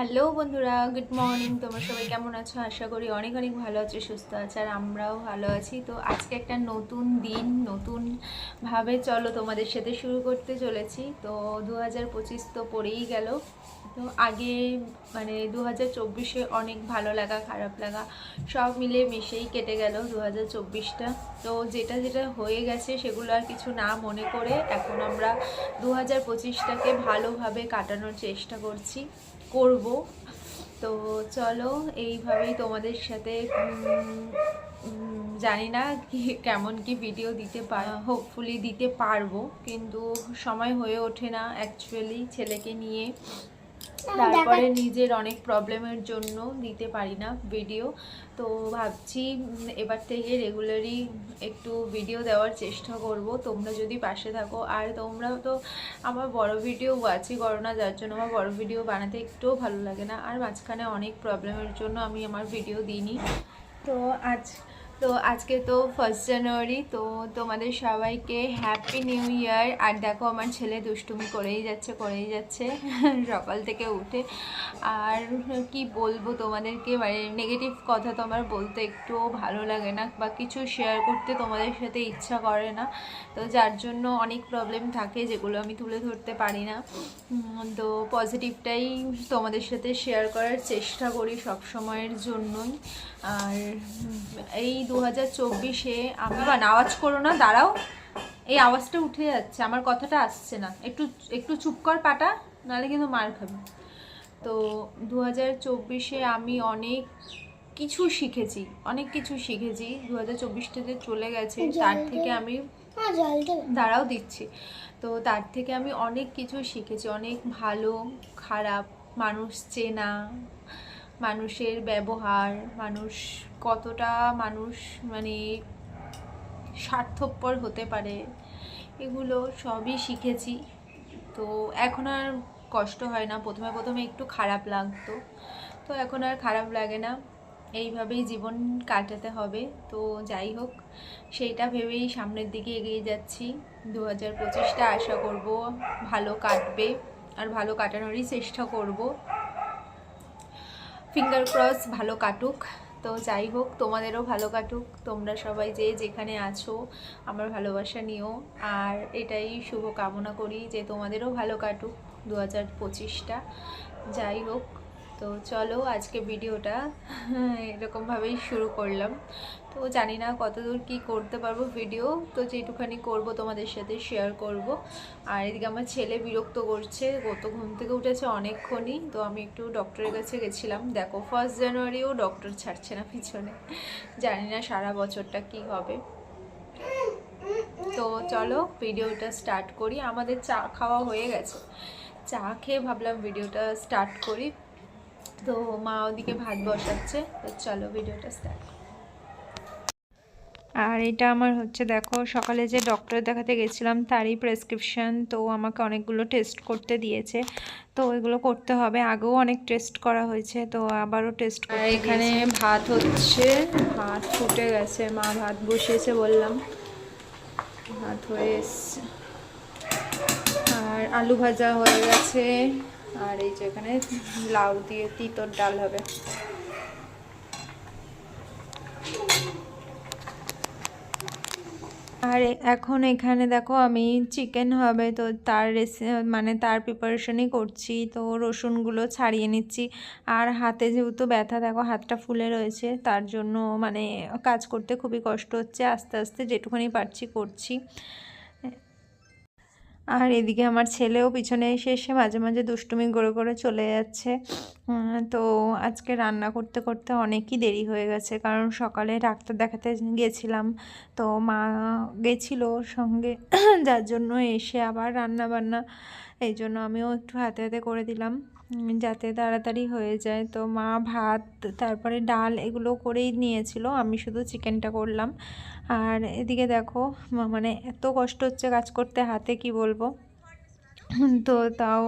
Hello বন্ধুরা good morning তোমরা সবাই কেমন আছো? আশা করি অনেক অনেক ভালো আছো, সুস্থ আছো, আর আমরাও ভালো আছি। তো আজকে একটা নতুন দিন, নতুন ভাবে চলো তোমাদের সাথে শুরু করতে চলেছি। তো দু হাজার পঁচিশ তো পড়েই গেল। তো আগে মানে দু হাজার চব্বিশে অনেক ভালো লাগা, খারাপ লাগা, সব মিলে মিশেই কেটে গেল দু হাজার চব্বিশটা। তো যেটা যেটা হয়ে গেছে সেগুলো আর কিছু না মনে করে এখন আমরা দু হাজার পঁচিশটাকে ভালোভাবে কাটানোর চেষ্টা করছি। করব। তো চলো, এইভাবেই তোমাদের সাথে জানি না কি, কেমন কি ভিডিও দিতে পার হোপফুলি দিতে পারব। কিন্তু সময় হয়ে ওঠে না অ্যাকচুয়ালি ছেলেকে নিয়ে। তারপরে নিজের অনেক প্রবলেমের জন্য দিতে পারি না ভিডিও তো ভাবছি এবার থেকে রেগুলারই একটু ভিডিও দেওয়ার চেষ্টা করব। তোমরা যদি পাশে থাকো আর তোমরা তো আমার বড় ভিডিও ওয়াচই করো না যার জন্য আমার বড় ভিডিও বানাতে একটুও ভালো লাগে না। আর মাঝখানে অনেক প্রবলেমের জন্য আমি আমার ভিডিও দিইনি। তো আজ তো আজকে তো ফার্স্ট জানুয়ারি তো তোমাদের সবাইকে হ্যাপি নিউ ইয়ার আর দেখো, আমার ছেলে দুষ্টুমি করেই যাচ্ছে করেই যাচ্ছে, সকাল থেকে উঠে। আর কি বলব তোমাদেরকে মানে নেগেটিভ কথা তো আমার বলতে একটুও ভালো লাগে না, বা কিছু শেয়ার করতে তোমাদের সাথে ইচ্ছা করে না। তো যার জন্য অনেক প্রবলেম থাকে, যেগুলো আমি তুলে ধরতে পারি না। তো পজিটিভটাই তোমাদের সাথে শেয়ার করার চেষ্টা করি সব সময়ের জন্যই। আর এই দু হাজার চব্বিশে আমি বা আওয়াজ করো না দাঁড়াও। এই আওয়াজটা উঠে যাচ্ছে আমার কথাটা আসছে না। একটু একটু চুপ কর পাটা নাহলে কিন্তু মার খাবে। তো দু হাজার চব্বিশে আমি অনেক কিছু শিখেছি অনেক কিছু শিখেছি। দু হাজার চব্বিশটাতে চলে গেছে তার থেকে আমি হ্যাঁ দাঁড়াও দিচ্ছি। তো তার থেকে আমি অনেক কিছু শিখেছি অনেক ভালো খারাপ মানুষ চেনা মানুষের ব্যবহার, মানুষ কতটা মানুষ মানে স্বার্থপর হতে পারে, এগুলো সবই শিখেছি। তো এখন আর কষ্ট হয় না। প্রথমে প্রথমে একটু খারাপ লাগতো। তো এখন আর খারাপ লাগে না। এইভাবেই জীবন কাটাতে হবে। তো যাই হোক, সেইটা ভেবেই সামনের দিকে এগিয়ে যাচ্ছি। দু হাজার পঁচিশটা আশা করব ভালো কাটবে। আর ভালো কাটানোরই চেষ্টা করব। ফিঙ্গার ক্রস ভালো কাটুক। তো যাই হোক, তোমাদেরও ভালো কাটুক। তোমরা সবাই যে যেখানে আছো, আমার ভালোবাসা নিও। আর এটাই শুভ কামনা করি যে তোমাদেরও ভালো কাটুক দু হাজার পঁচিশটা। যাই হোক তো চলো আজকে ভিডিওটা এরকমভাবেই শুরু করলাম। তো জানি না কতদূর কি করতে পারব ভিডিও তো যেটুখানি করব তোমাদের সাথে শেয়ার করব। আর এদিকে আমার ছেলে বিরক্ত করছে গত ঘুম থেকে উঠেছে অনেকক্ষণই, তো আমি একটু ডক্টরের কাছে গেছিলাম। দেখো ফার্স্ট জানুয়ারিও ডক্টর ছাড়ছে না পিছনে। জানি না সারা বছরটা কি হবে। তো চলো ভিডিওটা স্টার্ট করি। আমাদের চা খাওয়া হয়ে গেছে। চা খেয়ে ভাবলাম ভিডিওটা স্টার্ট করি। তো মা ওদিকে ভাত বসাচ্ছে তো চলো ভিডিওটা স্টার্ট আর এটা আমার হচ্ছে দেখো সকালে যে ডক্টর দেখাতে গেছিলাম তারই প্রেসক্রিপশন তো আমাকে অনেকগুলো টেস্ট করতে দিয়েছে। তো এগুলো করতে হবে আগেও অনেক টেস্ট করা হয়েছে তো আবারও টেস্ট আর এখানে ভাত হচ্ছে ভাত ফুটে গেছে মা ভাত বসিয়েছে বললাম। ভাত হয়ে এসছে। আর আলু ভাজা হয়ে গেছে আর এই যে এখানে লাউ দিয়ে তিতর ডাল হবে। আর এখন এখানে দেখো আমি চিকেন হবে, তো তার রেসি মানে তার প্রিপারেশনই করছি, তো রসুনগুলো ছাড়িয়ে নিচ্ছি। আর হাতে যেহেতু ব্যথা, দেখো হাতটা ফুলে রয়েছে, তার জন্য মানে কাজ করতে খুবই কষ্ট হচ্ছে। আস্তে আস্তে যেটুখানি পারছি করছি। আর এদিকে আমার ছেলেও পিছনে এসে এসে মাঝে মাঝে দুষ্টুমি করে করে চলে যাচ্ছে। তো আজকে রান্না করতে করতে অনেকই দেরি হয়ে গেছে। কারণ সকালে ডাক্তার দেখাতে গেছিলাম। তো মা গেছিল সঙ্গে। যার জন্য এসে আবার রান্না বান্না এই জন্য আমিও একটু হাতে হাতে করে দিলাম। যাতে তাড়াতাড়ি হয়ে যায়। তো মা ভাত, তারপরে ডাল এগুলো করেই নিয়েছিল। আমি শুধু চিকেনটা করলাম। আর এদিকে দেখো মানে এত কষ্ট হচ্ছে কাজ করতে হাতে, কি বলব? তো তাও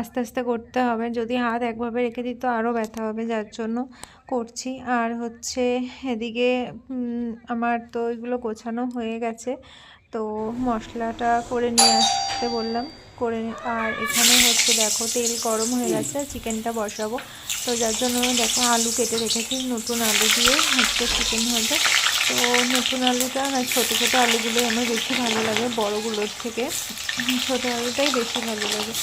আস্তে আস্তে করতে হবে। যদি হাত একভাবে রেখে দিই তো আরও ব্যথা হবে, যার জন্য করছি। আর হচ্ছে এদিকে আমার তো এগুলো গোছানো হয়ে গেছে। তো মশলাটা করে নিয়ে আসতে বললাম। করে আর এখানে হচ্ছে দেখো তেল গরম হয়ে গেছে চিকেনটা বসাবো। তো যার জন্য দেখো আলু কেটে রেখেছি, নতুন আলু দিয়ে হচ্ছে চিকেন হবে তো নতুন আলুটা না, ছোটো ছোটো আলুগুলো আমার বেশি ভালো লাগে, বড়গুলোর থেকে। ছোটো আলুটাই বেশি ভালো লাগে।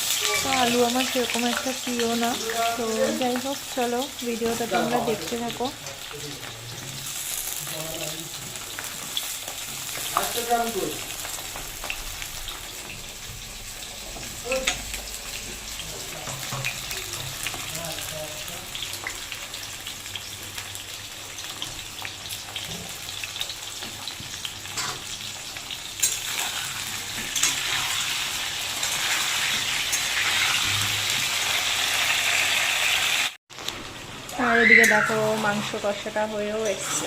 তো আলু আমার সেরকম একটা প্রিয় না। তো যাই হোক, চলো ভিডিওটা তোমরা দেখতে থাকো। আর এদিকে দেখো মাংস কষাটা হয়েও এসছে।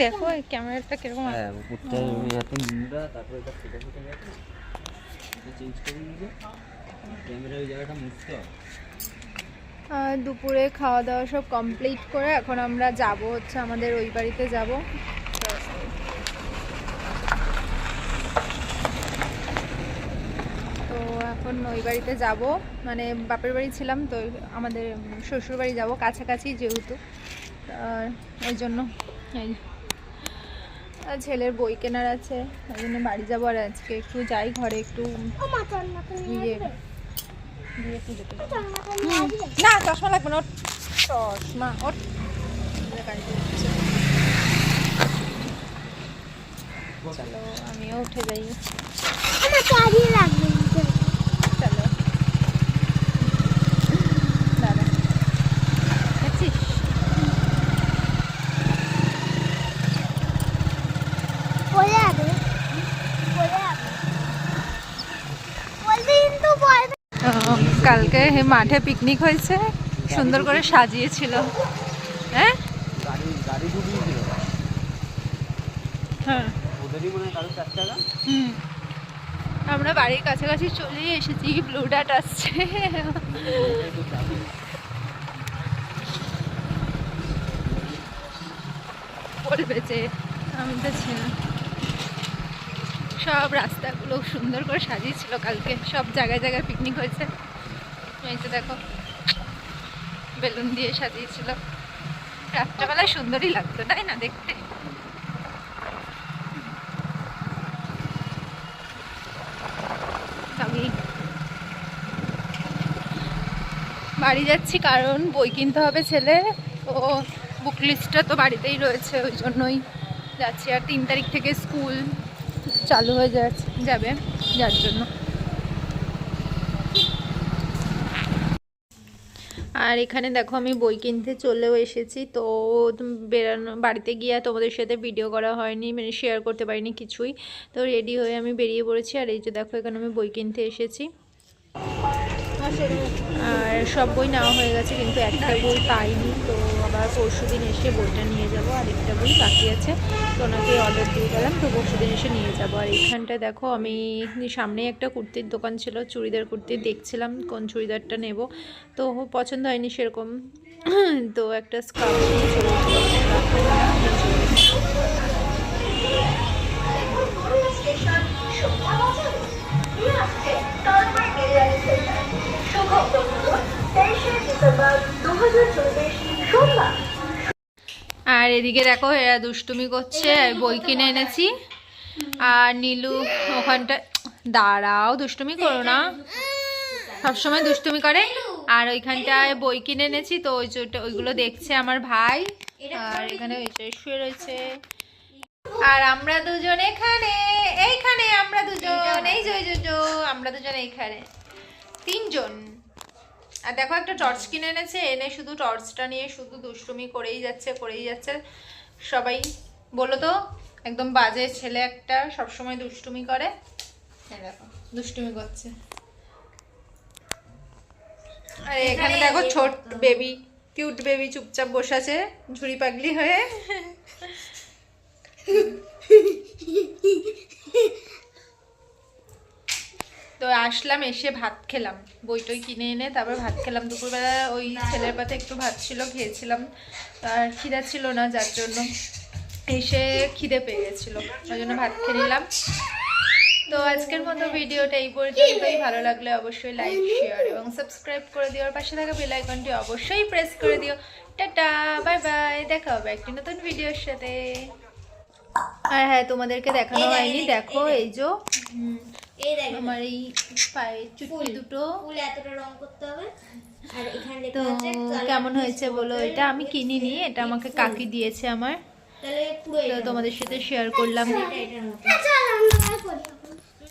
দেখো ক্যামেরাটা কীরকম হ্যাঁ উপরটা এত নোংরা তারপরে এটা ফেটে ফেটে গেছে চেঞ্জ করে নিবে দুপুরে খাওয়া দাওয়া সব কমপ্লিট করে এখন আমরা যাব হচ্ছে আমাদের ওই বাড়িতে যাব। তো এখন ওই বাড়িতে যাব। মানে বাপের বাড়ি ছিলাম তো আমাদের শ্বশুর বাড়ি যাব কাছাকাছি যেহেতু। আর ওই জন্য। এই ছেলের বই কেনার আছে ওই জন্য বাড়ি যাব। আর আজকে একটু যাই ঘরে একটু ইয়ে না চশমা লাগবে না ওর চশমা ওর চলো আমিও উঠে যাই। আমার চালিয়ে রাখবেন চলো দাদা দেখছিস বলে যাবে বলে যাবে বলবে কিন্তু বলবে আহ, কালকে মাঠে পিকনিক হয়েছে, সুন্দর করে সাজিয়েছিল। হ্যাঁ? হ্যাঁ। আমরা বাড়ির কাছাকাছি চলে এসেছি ব্লু ডাট আসছে। বলবে আমি তো ছিলাম। সব রাস্তাগুলো সুন্দর করে সাজিয়েছিল কালকে, সব জায়গায় জায়গায় পিকনিক হয়েছে। এই যে দেখো, বেলুন দিয়ে সাজিয়েছিল। রাত্রেবেলায় সুন্দরই লাগতো, তাই না দেখতে? আমি বাড়ি যাচ্ছি কারণ বই কিনতে হবে ছেলে। তো বুক লিস্টটা তো বাড়িতেই রয়েছে, ওই জন্যই যাচ্ছি। আর তিন তারিখ থেকে স্কুল চালু হয়ে যাচ্ছে, যাবে, যার জন্য। আর এখানে দেখো আমি বই কিনতে চলেও এসেছি। তো বেরানো, বাড়িতে গিয়ে তোমাদের সাথে ভিডিও করা হয়নি মানে শেয়ার করতে পারিনি কিছুই। তো রেডি হয়ে আমি বেরিয়ে পড়েছি। আর এই যে দেখো, এখানে আমি বই কিনতে এসেছি। আর সব বই নেওয়া হয়ে গেছে, কিন্তু একটা বই পাইনি, তো আবার পরশু দিন এসে বইটা নিয়ে যাব, আর একটা বই বাকি আছে। তো ওনাকে অর্ডার দিয়ে গেলাম, তো পরশু দিন এসে নিয়ে যাব। আর এইখানটা দেখো, আমি সামনেই একটা কুর্তির দোকান ছিল, চুড়িদার কুর্তি দেখছিলাম কোন চুড়িদারটা নেব। তো পছন্দ হয়নি সেরকম। তো একটা স্কার্ফ আর এদিকে দেখো এরা দুষ্টুমি করছে বই কিনে এনেছি। আর নীলু ওখানটা দাঁড়াও দুষ্টুমি করো না। সবসময় দুষ্টুমি করে। আর ওইখানটায় বই কিনে এনেছি তো ওই ওইগুলো দেখছে আমার ভাই। আর এখানে শুয়ে রয়েছে। আর আমরা দুজন এখানে এইখানে আমরা দুজন এই যে এই যে যে, আমরা দুজন এইখানে। তিনজন। আর দেখো একটা টর্চ কিনে এনেছে এনে শুধু টর্চটা নিয়ে শুধু দুষ্টুমি করেই যাচ্ছে করেই যাচ্ছে। সবাই বলো তো একদম বাজে ছেলে একটা সবসময় দুষ্টুমি করে। দেখো দুষ্টুমি করছে। আর এখানে দেখো ছোট বেবি কিউট বেবি চুপচাপ বসে আছে ঝুড়ি পাগলি হয়ে। তো আসলাম, এসে ভাত খেলাম। বই টই কিনে এনে তারপর ভাত খেলাম। দুপুরবেলা ওই ছেলের পাতে একটু ভাত ছিল, খেয়েছিলাম। আর খিদা ছিল না, যার জন্য এসে খিদে পেয়ে গেছিল। ওই জন্য ভাত খেয়ে নিলাম। তো আজকের মতো ভিডিওটা এই পর্যন্তই। ভালো লাগলে অবশ্যই লাইক শেয়ার এবং সাবস্ক্রাইব করে দিও। আর পাশে থাকা বেল আইকনটি অবশ্যই প্রেস করে দিও। টাটা বাই বাই দেখা হবে একটি নতুন ভিডিওর সাথে। আর হ্যাঁ তোমাদেরকে দেখানো হয়নি। দেখো এই যে এই দেখ। আমার এই পায়ের চুটকি দুটো। ফুল এতটা রং করতে হবে। আর এখানে তো লেখা আছে কেমন হয়েছে বলো? এটা আমি কিনিনি এটা আমাকে কাকি দিয়েছে আমার। তাহলে পুরো তো তোমাদের সাথে শেয়ার করলাম।